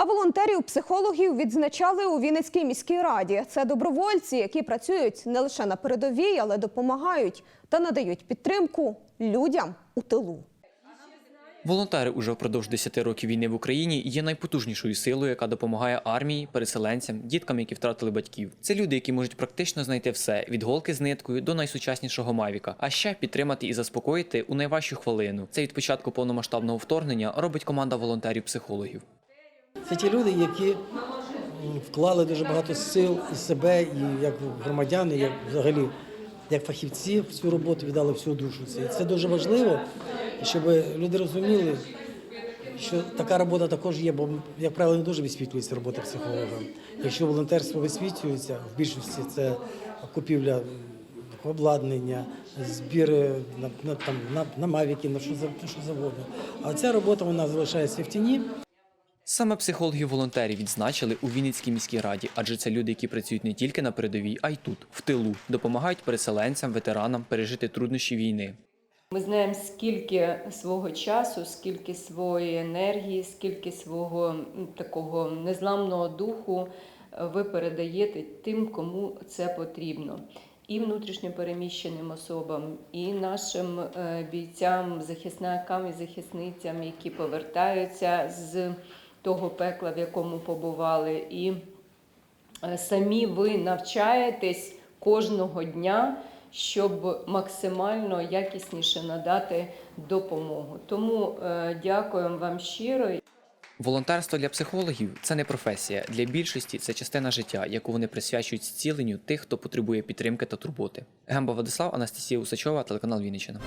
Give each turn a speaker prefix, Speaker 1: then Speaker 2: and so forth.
Speaker 1: А волонтерів-психологів відзначали у Вінницькій міській раді. Це добровольці, які працюють не лише на передовій, але допомагають та надають підтримку людям у тилу.
Speaker 2: Волонтери уже впродовж 10 років війни в Україні є найпотужнішою силою, яка допомагає армії, переселенцям, діткам, які втратили батьків. Це люди, які можуть практично знайти все від голки з ниткою до найсучаснішого мавіка, а ще підтримати і заспокоїти у найважчу хвилину. Це від початку повномасштабного вторгнення робить команда волонтерів-психологів.
Speaker 3: Це ті люди, які вклали дуже багато сил і себе, і як громадяни, як взагалі як фахівці в цю роботу віддали всю душу. Це, це дуже важливо, щоб люди розуміли, що така робота також є, бо, як правило, не дуже висвітлюється робота психолога. Якщо волонтерство висвітлюється, в більшості це купівля обладнання, збір е, на, на, на, на мавіки, на що, що завгодно. А ця робота вона залишається в тіні.
Speaker 2: Саме психологів-волонтерів відзначили у Вінницькій міській раді, адже це люди, які працюють не тільки на передовій, а й тут, в тилу, допомагають переселенцям, ветеранам пережити труднощі війни.
Speaker 4: Ми знаємо, скільки свого часу, скільки своєї енергії, скільки свого такого незламного духу е, ви передаєте тим, кому це потрібно. І внутрішньопереміщеним особам, і нашим е, бійцям, захисникам і захисницям, які повертаються з того пекла, в якому побували. І Е, самі ви навчаєтесь кожного дня, щоб максимально якісніше надати допомогу. Тому е, дякуємо вам щиро.
Speaker 2: Волонтерство для психологів це не професія. Для більшості це частина життя, яку вони присвячують зціленню тих, хто потребує підтримки та турботи. Гемба Владислав, Анастасія Усачова, телеканал Вінниччина.